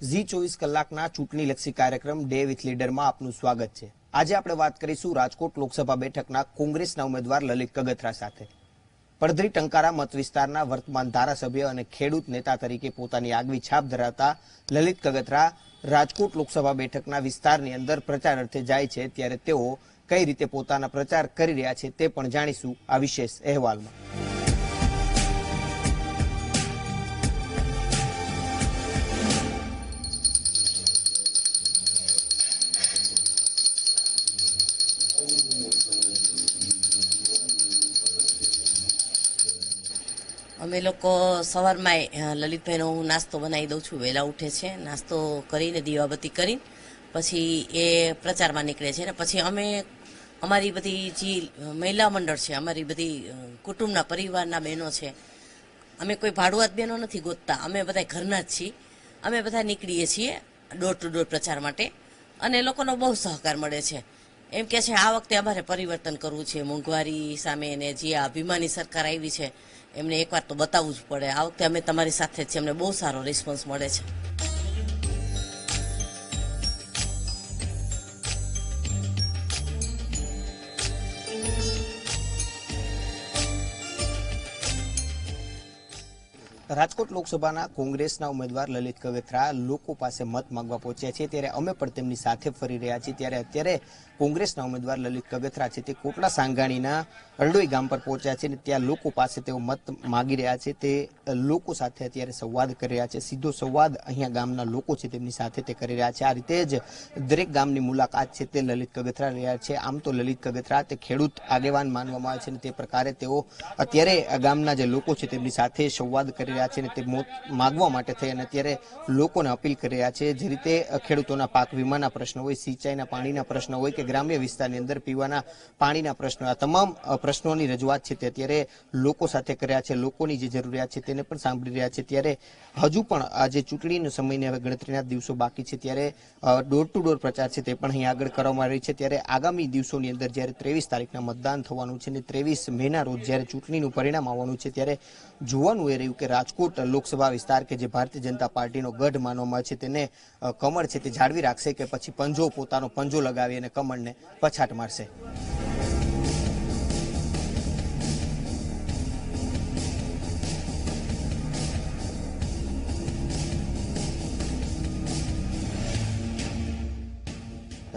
ઝી ચોવીસ કલાકના ચૂંટણીલક્ષી કાર્યક્રમ ડે વિથ લીડરમાં આપનું સ્વાગત છે. આજે આપણે વાત કરીશું રાજકોટ લોકસભા બેઠકના કોંગ્રેસના ઉમેદવાર લલિત કગથરા સાથે. પડધરી ટંકારા મત વિસ્તારના વર્તમાન ધારાસભ્ય અને ખેડૂત નેતા તરીકે પોતાની આગવી છાપ ધરાવતા લલિત કગથરા રાજકોટ લોકસભા બેઠકના વિસ્તારની અંદર પ્રચાર અર્થે જાય છે ત્યારે તેઓ કઈ રીતે પોતાના પ્રચાર કરી રહ્યા છે તે પણ જાણીશું આ વિશેષ અહેવાલમાં. અમે લોકો સવારમાં લલિતભાઈનો હું નાસ્તો બનાવી દઉં છું. વહેલા ઉઠે છે, નાસ્તો કરીને, દીવાબત્તી કરીને, પછી એ પ્રચારમાં નીકળે છે ને પછી અમે અમારી બધી જે મહિલા મંડળ છે, અમારી બધી કુટુંબના પરિવારના બહેનો છે, અમે કોઈ ભાડુઆત બહેનો નથી ગોતતા. અમે બધા ઘરના જ છીએ. અમે બધા નીકળીએ છીએ ડોર ટુ ડોર પ્રચાર માટે અને લોકોનો બહુ સહકાર મળે છે. એમ કે છે, આ વખતે અમારે પરિવર્તન કરવું છે. મોંઘવારી સામે ને જે આ અભિમાની સરકાર આવી છે એમને એકવાર તો બતાવવું જ પડે. આ વખતે અમે તમારી સાથે છીએ. અમને બહુ સારો રિસ્પોન્સ મળે છે. રાજકોટ લોકસભાના કોંગ્રેસના ઉમેદવાર લલિત કવેથરા લોકો પાસે મત માંગવા પહોંચ્યા છે. ત્યારે અમે પણ તેમની સાથે ફરી રહ્યા છીએ. ત્યારે અત્યારે કોંગ્રેસના ઉમેદવાર લલિત કગથરા છે તે કોટડા સાંગાણીના અરડોઈ ગામ પર પહોંચ્યા છે અને ત્યાં લોકો પાસે તેઓ મત માગી રહ્યા છે. તે લોકો સાથે અત્યારે સંવાદ કરી રહ્યા છે. સીધો સંવાદ અહીંયા ગામના લોકો છે તેમની સાથે તે કરી રહ્યા છે. આ રીતે જ દરેક ગામની મુલાકાત છે તે લલિત કગથરા રહ્યા છે. આમ તો લલિત કગથરા તે ખેડૂત આગેવાન માનવામાં આવે છે અને તે પ્રકારે તેઓ અત્યારે ગામના જે લોકો છે તેમની સાથે સંવાદ કરી રહ્યા છે અને તે માગવા માટે થઈ અને અત્યારે લોકોને અપીલ કરી રહ્યા છે. જે રીતે ખેડૂતોના પાક વીમાના પ્રશ્નો હોય, સિંચાઈના પાણીના પ્રશ્નો હોય કે ગ્રામ્ય વિસ્તારની અંદર પીવાના પાણીના પ્રશ્નો, આ તમામ પ્રશ્નોની રજૂઆત છે તે અત્યારે લોકો સાથે કર્યા છે, લોકોની જે જરૂરિયાત છે તેને પણ સાંભળી રહ્યા છે. ત્યારે હજુ પણ આ જે ચૂંટણીનો સમયને હવે ગણતરીના દિવસો બાકી છે. ત્યારે ડોર ટુ ડોર પ્રચાર છે તે પણ અહીં આગળ કરવામાં આવી છે. ત્યારે આગામી દિવસોની અંદર જ્યારે ત્રેવીસ તારીખના મતદાન થવાનું છે અને ત્રેવીસ મેના રોજ જ્યારે ચૂંટણીનું પરિણામ આવવાનું છે ત્યારે જોવાનું એ રહ્યું કે રાજકોટ લોકસભા વિસ્તાર કે જે ભારતીય જનતા પાર્ટીનો ગઢ માનવામાં આવે છે તેને કમળ છે તે જાળવી રાખશે કે પછી પંજો પોતાનો પંજો લગાવી અને કમળને પછાટ મારશે.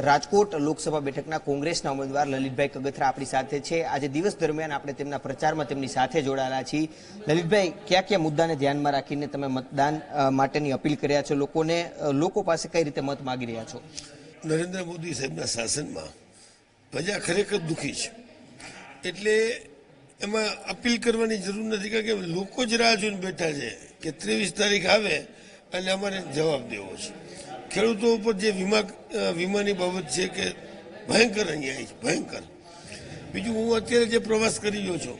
રાજકોટ લોકસભા બેઠકના કોંગ્રેસના ઉમેદવાર લલિતભાઈ કગથરા આપણી સાથે છે. આજે દિવસ દરમિયાન આપણે તેમના પ્રચારમાં તેમની સાથે જોડાયેલા છીએ. લલિતભાઈ, કયા કયા મુદ્દાને ધ્યાનમાં રાખીને તમે મતદાન માટેની અપીલ કર્યા છો? લોકોને લોકો પાસે કઈ રીતે મત માગી રહ્યા છો? નરેન્દ્ર મોદી સાહેબના શાસનમાં પ્રજા ખરેખર દુઃખી છે. એટલે એમાં અપીલ કરવાની જરૂર નથી, કારણ કે લોકો જ રાહ જોઈને બેઠા છે કે ત્રેવીસ તારીખ આવે એટલે અમારે જવાબ દેવો છે. ખેડૂતો ઉપર જે વીમા વીમાની બાબત છે કે ભયંકર અન્યાય છે, ભયંકર. બીજું હું અત્યારે જે પ્રવાસ કરી રહ્યો છું,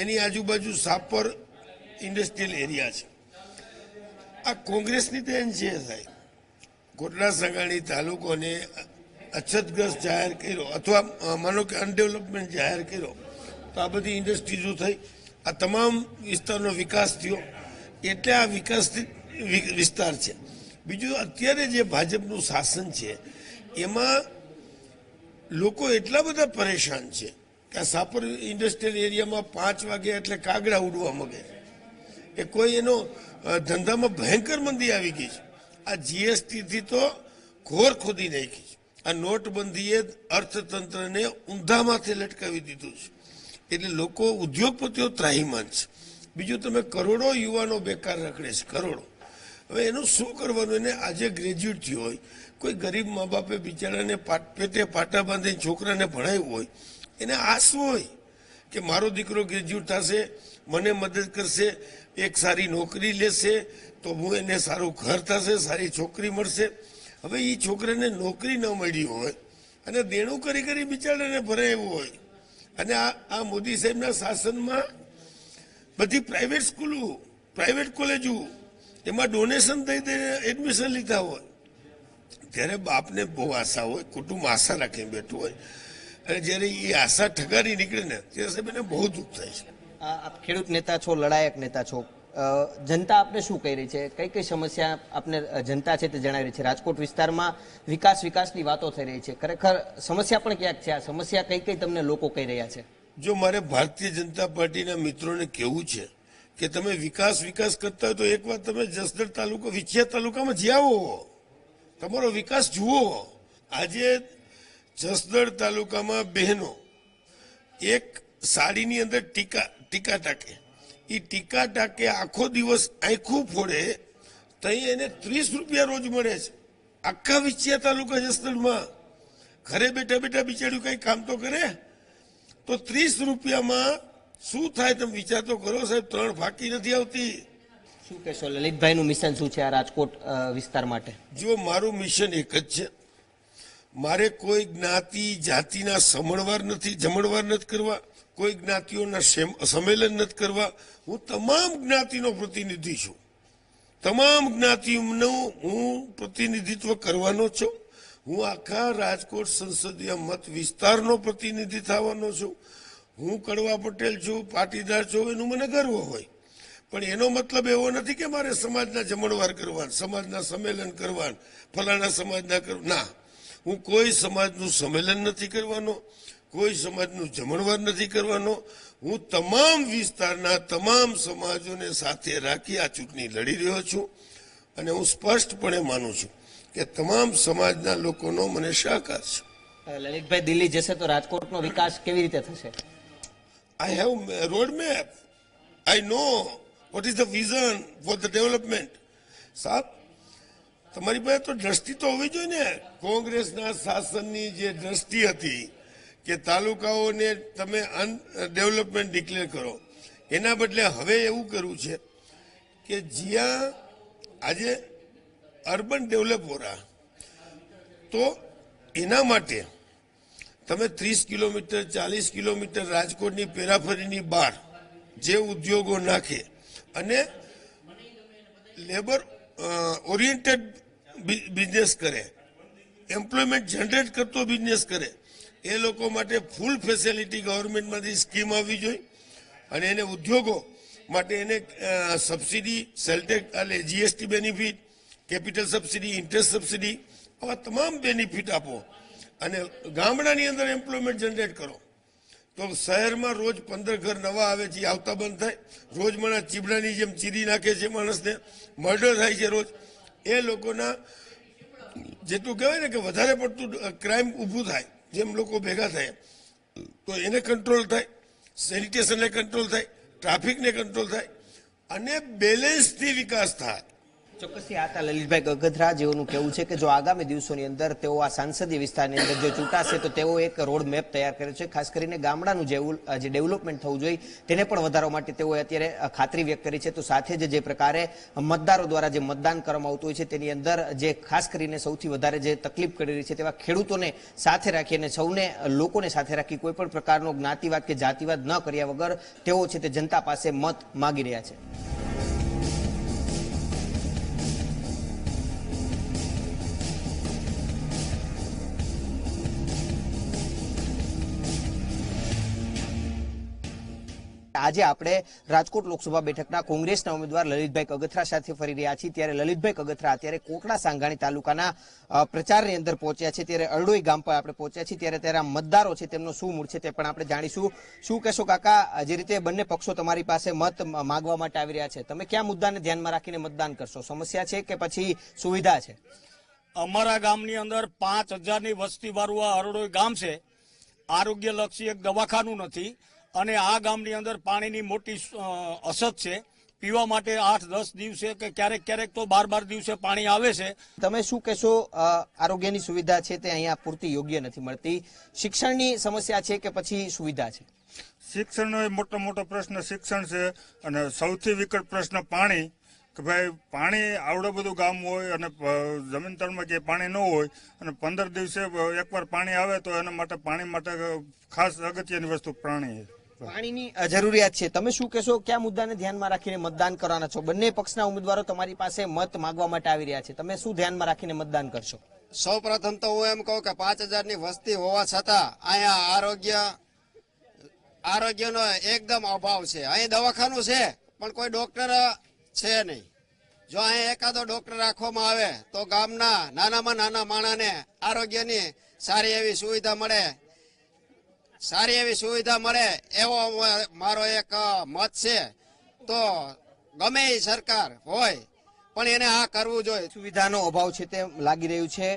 એની આજુબાજુ સાપર ઇન્ડસ્ટ્રીયલ એરિયા છે. આ કોંગ્રેસની દેન છે સાહેબ કોટડા સંગાણી તાલુકોને અછતગ્રસ્ત જાહેર કર્યો, અથવા માનો કે અનડેવલપમેન્ટ જાહેર કર્યો, તો આ બધી ઇન્ડસ્ટ્રીઝો થઈ, આ તમામ વિસ્તારનો વિકાસ થયો, એટલે આ વિકાસ વિસ્તાર છે. બીજું અત્યારે જે ભાજપનું શાસન છે, એમાં લોકો એટલા બધા પરેશાન છે કે આ સાપર ઇન્ડસ્ટ્રીયલ એરિયામાં પાંચ વાગે એટલે કાગડા ઉડવા મગે એ કોઈ એનો ધંધામાં ભયંકર મંદી આવી ગઈ છે. આ જીએસટીથી તો ઘોર ખોદી નાખી છે. આ નોટબંધીએ અર્થતંત્રને ઊંધામાંથી લટકાવી દીધું છે. એટલે લોકો ઉદ્યોગપતિઓ ત્રાહીમાન છે. બીજું તમે કરોડો યુવાનો બેકાર રખડે છે, કરોડો. હવે એનું શું કરવાનું? એને આજે ગ્રેજ્યુએટ થયો હોય. કોઈ ગરીબ મા બાપે બિચારાને પાટ- પેટે પાટા બાંધીને છોકરાને ભણાવ્યું હોય, એને આસ હોય કે મારો દીકરો ગ્રેજ્યુએટ થશે, મને મદદ કરશે, એક સારી નોકરી લેશે, તો હું એને સારું ઘર થશે, સારી છોકરી મળશે. હવે એ છોકરાને નોકરી ન મળી હોય અને દેણું કરી કરી બિચારાને ભરાયું હોય. અને આ આ મોદી સાહેબના શાસનમાં બધી પ્રાઇવેટ સ્કૂલો પ્રાઇવેટ કોલેજો એમાં ડોનેશન થઈ દઈને એડમિશન લીધા હોય. ત્યારે બાપને બહુ આશા હોય કુટુંબ આશા રાખીને બેઠું હોય. અને જ્યારે એ આશા ઠગારી નીકળે ને ત્યારે સાહેબ એને બહુ દુઃખ થાય છે. આ આપ ખેડૂત નેતા છો લડાયક નેતા છો. જનતા આપને શું કહી રહી છે? કઈ કઈ સમસ્યા આપને જનતા છે તે જણાવી રહી છે? રાજકોટ વિસ્તારમાં વિકાસ વિકાસની વાતો થઈ રહી છે. ખરેખર સમસ્યા પણ ક્યાંક છે? આ સમસ્યા કઈ કઈ તમને લોકો કહી રહ્યા છે? જો મારે ભારતીય જનતા પાર્ટીના મિત્રોને કેવું છે કે તમે વિકાસ વિકાસ કરતા હોય તો એક વાર તમે જસદણ તાલુકો, વિછિયા તાલુકામાં જી આવો. તમારો વિકાસ જુઓ. આજે જસદણ તાલુકામાં બહેનો એક સાડીની અંદર ટીકા ટીકા ટાકે. એ ટીકા ટાકે આખો દિવસ આખું ફોડે તઈ એને ત્રીસ રૂપિયા રોજ મળે છે. આખા વિછિયા તાલુકા જસદણમાં. ઘરે બેઠા બેઠા બિચાર્યું કંઈ કામ તો કરે? તો ત્રીસ રૂપિયામાં શું થાય તમે વિચાર તો કરો સાહેબ ત્રણ ફાકી નથી આવતી. શું કહેશો લલિતભાઈનું મિશન શું છે આ રાજકોટ વિસ્તાર માટે? જો મારું મિશન એક જ છે. મારે કોઈ જ્ઞાતિ જાતિના સમણવાર નથી જમણવાર નથી કરવા કોઈ જ્ઞાતિઓના સેમ- સંમેલન નથી કરવા. હું તમામ જ્ઞાતિનો પ્રતિનિધિ છું. તમામ જ્ઞાતિનું હું પ્રતિનિધિત્વ કરવાનો છું. હું આખા રાજકોટ સંસદીય મત વિસ્તારનો પ્રતિનિધિ થવાનો છું. હું કડવા પટેલ છું, પાટીદાર છું, એનું મને ગર્વ હોય. પણ એનો મતલબ એવો નથી કે મારે સમાજના જમણવાર કરવા સમાજના સંમેલન કરવા ફલાણા સમાજના ના. હું કોઈ સમાજનું સંમેલન નથી કરવાનો, કોઈ સમાજનું જમણવાર નથી કરવાનો. હું તમામ વિસ્તારના તમામ સમાજોને સાથે રાખી આ ચૂંટણી લડી રહ્યો છું અને હું સ્પષ્ટપણે માનું છું કે તમામ સમાજના લોકોનો મને સહકાર છે. લલિતભાઈ, દિલ્હી જશે તો રાજકોટનો વિકાસ કેવી રીતે થશે? I have a roadmap. I know what is the vision for the development. સાહેબ, તમારી પાસે તો દ્રષ્ટિ તો હોવી જોઈએ ને કોંગ્રેસના શાસનની જે દ્રષ્ટિ હતી કે તાલુકાઓને તમે અન ડેવલપમેન્ટ ડિક્લેર કરો એના બદલે હવે એવું કરવું છે કે જ્યાં આજે અર્બન ડેવલપ હો તો એના માટે તમે ત્રીસ કિલોમીટર, ચાલીસ કિલોમીટર રાજકોટની પેરાફરીની બહાર જે ઉદ્યોગો નાખે અને લેબર ઓરિએન્ટેડ બિઝનેસ કરે એમ્પ્લોયમેન્ટ જનરેટ કરતો બિઝનેસ કરે, એ લોકો માટે ફૂલ ફેસિલિટી ગવર્મેન્ટમાંથી સ્કીમ આવવી જોઈએ અને એને ઉદ્યોગો માટે એને સબસિડી સેલટેક એટલે GST benefit capital subsidy interest subsidy આવા તમામ બેનિફિટ આપો. અને ગામડાની અંદર એમ્પ્લોયમેન્ટ જનરેટ કરો. તો શહેરમાં રોજ પંદર ઘર નવા આવે છે આવતા બંધ થાય. રોજ માણસ ચીબડાની જેમ ચીરી નાખે છે માણસને. મર્ડર થાય છે રોજ. એ લોકોના જેટલું કહેવાય ને કે વધારે પડતું ક્રાઇમ ઊભું થાય, જેમ લોકો ભેગા થાય. તો એને કંટ્રોલ થાય સેનિટેશનને કંટ્રોલ થાય ટ્રાફિકને કંટ્રોલ થાય. અને બેલેન્સથી વિકાસ થાય. ચોક્કસથી આ હતા લલિતભાઈ ગગધરા જેઓનું કહેવું છે કે જો આગામી દિવસોની અંદર તેઓ આ સાંસદીય વિસ્તારની અંદર જો ચૂંટાશે તો તેઓ એક રોડ મેપ તૈયાર કર્યો છે. ખાસ કરીને ગામડાનું જે જે ડેવલપમેન્ટ થવું જોઈએ તેને પણ વધારવા માટે તેઓએ અત્યારે ખાતરી વ્યક્ત કરી છે. તો સાથે જ જે પ્રકારે મતદારો દ્વારા જે મતદાન કરવામાં આવતું હોય છે તેની અંદર જે ખાસ કરીને સૌથી વધારે જે તકલીફ કરી રહી છે તેવા ખેડૂતોને સાથે રાખી અને સૌને લોકોને સાથે રાખી કોઈ પણ પ્રકારનો જ્ઞાતિવાદ કે જાતિવાદ ન કર્યા વગર તેઓ છે તે જનતા પાસે મત માગી રહ્યા છે. આજે આપણે રાજકોટ લોકસભા બેઠકના કોંગ્રેસના ઉમેદવાર લલિતભાઈ કગથરા સાથે ફરી રહ્યા છીએ. ત્યારે લલિતભાઈ કગથરા અત્યારે કોટડા સાંગાણી તાલુકાના પ્રચારની અંદર પહોંચ્યા છે. ત્યારે અરડોઈ ગામ પર આપણે પહોંચ્યા છીએ. ત્યારે ત્યારે મતદારો છે, તેમનો શું મૂળ છે તે પણ આપણે જાણીશું. શું કહેશો કાકા, જે રીતે બંને પક્ષો તમારી પાસે મત માગવા માટે આવી રહ્યા છે, તમે કયા મુદ્દાને ધ્યાનમાં રાખીને મતદાન કરશો? સમસ્યા છે કે પછી સુવિધા છે? અમારા ગામની અંદર પાંચ હજારની વસ્તી વાળું આ અરડોઈ ગામ છે. આરોગ્ય લક્ષી એક દવાખાનું નથી. અને આ ગામની અંદર પાણીની મોટી અછત છે. પીવા માટે આઠ દસ દિવસે કે ક્યારેક ક્યારેક તો બાર બાર દિવસે પાણી આવે છે. તમે શું કહેશો આરોગ્યની સુવિધા છે તે અહીંયા પૂરતી યોગ્ય નથી મળતી? શિક્ષણની સમસ્યા છે કે પછી સુવિધા છે? શિક્ષણનો એ મોટો મોટો પ્રશ્ન શિક્ષણ છે અને સૌથી વિકટ પ્રશ્ન પાણી કે ભાઈ પાણી આવડો બધું ગામ હોય અને જમીન તળમાં જે પાણી ન હોય અને પંદર દિવસે એકવાર પાણી આવે તો એના માટે પાણી માટે ખાસ અગત્યની વસ્તુ પાણી છે. પાણીની જરૂરિયાત છે. તમે શું કહેશો? કયા મુદ્દાને ધ્યાનમાં રાખીને મતદાન કરવાના છો? બંને પક્ષના ઉમેદવારો તમારી પાસે મત માંગવા માટે આવી રહ્યા છે. તમે શું ધ્યાનમાં રાખીને મતદાન કરશો? સૌ પ્રથમ તો હું એમ કહું કે પાંચ હજારની વસ્તી હોવા છતાં અહીંયા આરોગ્ય, આરોગ્યનો એકદમ અભાવ છે. અહીં દવાખાનું છે, પણ કોઈ ડોક્ટર છે નહીં. જો અહીંયા એકાદો ડોક્ટર રાખવામાં આવે, તો ગામના નાનામાં નાના માણસને આરોગ્યની સારી એવી સુવિધા મળે સારી એવી સુવિધા મળે એવો મારો એક મત છે. તો ગમે એ સરકાર હોય પણ એને આ કરવું જોઈએ. સુવિધાનો અભાવ છે તે લાગી રહ્યું છે.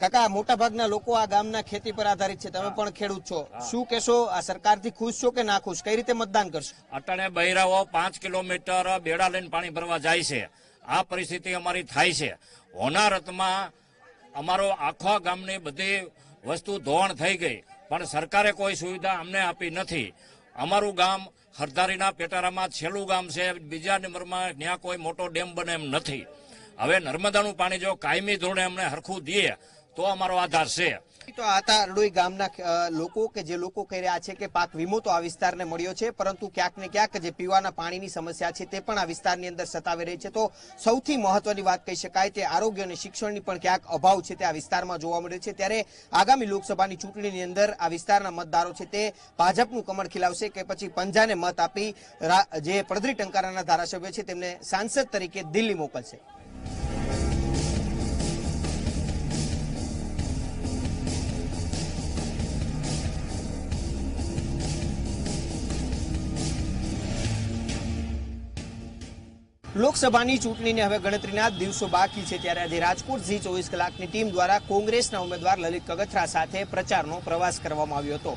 કાકા મોટાભાગના લોકો આ ગામના ખેતી પર આધારિત છે. તમે પણ ખેડૂત છો. શું કેશો આ સરકારથી ખુશ છો કે ના ખુશ? કઈ રીતે મતદાન કરશો? અટાણે બૈરાઓ પાંચ કિલોમીટર બેડા લઈને પાણી ભરવા જાય છે. આ પરિસ્થિતિ અમારી થાય છે. હોનારતમાં અમારો આખા ગામની બધી વસ્તુ ધોવાણ થઈ ગઈ. પણ સરકારે કોઈ સુવિધા અમને આપી નથી. અમારું ગામ હરધારીના પેટારામાં છેલ્લું ગામ છે. બીજા નંબરમાં ત્યાં કોઈ મોટો ડેમ બને એમ નથી. હવે નર્મદાનું પાણી જો કાયમી ધોરણે અમને હરખું દઈએ, તો અમારો આધાર છે. તો આતા અરડોઈ ગામના લોકો કે જે લોકો કહી રહ્યા છે કે પાક વીમો તો આ વિસ્તારને મળ્યો છે, પરંતુ ક્યાંક ને ક્યાંક જે પીવાના પાણીની સમસ્યા છે તે પણ આ વિસ્તારની અંદર સતાવી રહી છે. તો સૌથી મહત્વની વાત કહી શકાય તે આરોગ્ય અને શિક્ષણની પણ ક્યાંક અભાવ છે તે આ વિસ્તારમાં જોવા મળે છે. ત્યારે આગામી લોકસભાની ચૂંટણીની અંદર આ વિસ્તારના મતદારો છે તે ભાજપનું કમળ ખીલાવશે કે પછી પંજાને મત આપી જે પડદરી ટંકારાના ધારાસભ્ય છે તેમને સાંસદ તરીકે દિલ્હી મોકલશે. લોકસભાની ચૂંટણીને હવે ગણતરીના દિવસો બાકી છે ત્યારે આજે રાજકોટ ઝી ચોવીસ કલાકની ટીમ દ્વારા કોંગ્રેસના ઉમેદવાર લલિત કગથરા સાથે પ્રચારનો પ્રવાસ કરવામાં આવ્યો હતો.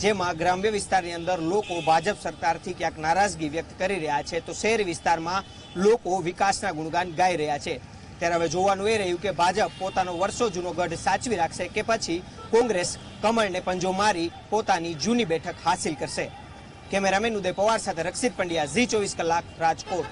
જેમાં ગ્રામ્ય વિસ્તારની અંદર લોકો ભાજપ સરકારથી ક્યાંક નારાજગી વ્યક્ત કરી રહ્યા છે તો શહેર વિસ્તારમાં લોકો વિકાસના ગુણગાન ગાઈ રહ્યા છે. ત્યારે હવે જોવાનું એ રહ્યું કે ભાજપ પોતાનો વર્ષો જૂનો ગઢ સાચવી રાખશે કે પછી કોંગ્રેસ કમળને પંજો મારી પોતાની જૂની બેઠક હાસિલ કરશે. કેમેરામેન ઉદય પવાર સાથે રક્ષિત પંડ્યા ઝી ચોવીસ કલાક રાજકોટ.